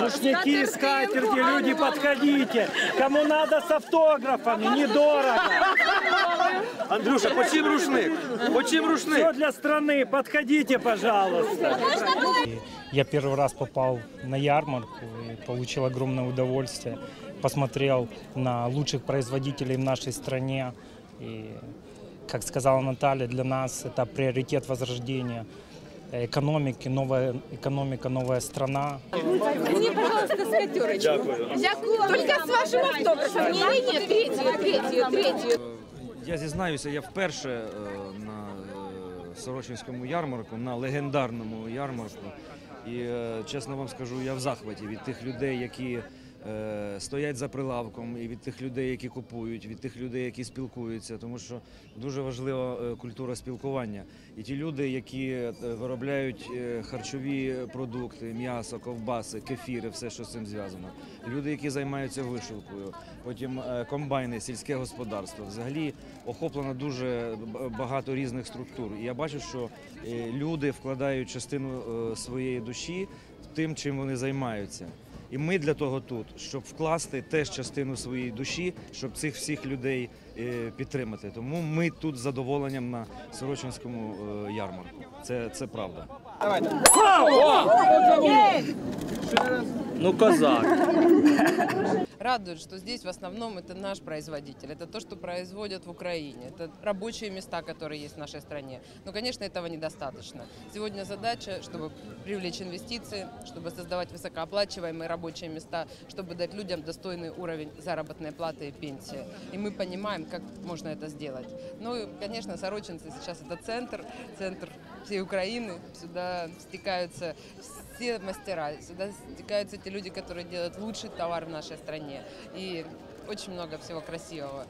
Рушники, скатерти, люди, подходите. Кому надо с автографами, недорого. Андрюша, по чим рушник? По чим Все рушник? для страны, подходите, пожалуйста. Я первый раз попал на ярмарку и получил огромное удовольствие. Посмотрел на лучших производителей в нашей стране. И, как сказала Наталья, для нас это приоритет возрождения экономики, новая экономика, новая страна. Мне, пожалуйста, с пятерочку. Только с вашим автографом. Не, не, не, третью, третью, третью. Я зізнаюся, я вперше е, на е, Сорочинському ярмарку, на легендарному ярмарку. І е, чесно вам скажу, я в захваті від тих людей, які стоять за прилавком, і від тих людей, які купують, від тих людей, які спілкуються, тому що дуже важлива е, культура спілкування. І ті люди, які е, виробляють е, харчові продукти, м'ясо, ковбаси, кефіри, все, що з цим зв'язано. Люди, які займаються вишивкою, потім е, комбайни, сільське господарство. Взагалі охоплено дуже багато різних структур. І я бачу, що е, люди вкладають частину е, своєї душі тим, чим вони займаються. І ми для того тут, щоб вкласти теж частину своєї душі, щоб цих всіх людей е, підтримати. Тому ми тут з задоволенням на Сорочинському е, ярмарку. Це, це правда. Давайте. Ну, козак. Радует, что здесь в основном это наш производитель. Это то, что производят в Украине. Это рабочие места, которые есть в нашей стране. Но, конечно, этого недостаточно. Сегодня задача, чтобы привлечь инвестиции, чтобы создавать высокооплачиваемые рабочие места, чтобы дать людям достойный уровень заработной платы и пенсии. И мы понимаем, как можно это сделать. Ну и, конечно, Сорочинцы сейчас это центр, центр всей Украины. Сюда стекаются все мастера, сюда стекаются те люди, которые делают лучший товар в нашей стране. И очень много всего красивого.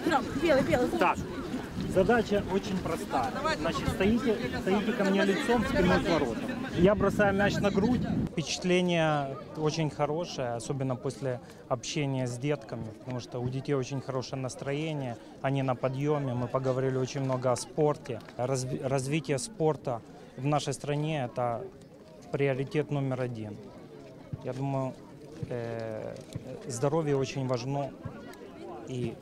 Так, задача очень простая. Значит, стоите, стоите ко мне лицом, спиной к воротам. Я бросаю мяч на грудь. Впечатление очень хорошее, особенно после общения с детками, потому что у детей очень хорошее настроение, они на подъеме, мы поговорили очень много о спорте. Разви- развитие спорта в нашей стране – это приоритет номер один. Я думаю, э, здоровье очень важно, и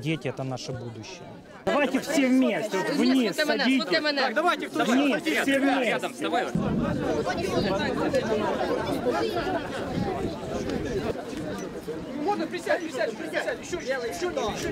дети – это наше будущее. Давайте все вместе, вот вниз садитесь. Давайте хто Вниз, все вместе. Можно присядь, присядь, присядь, еще, еще, еще, еще,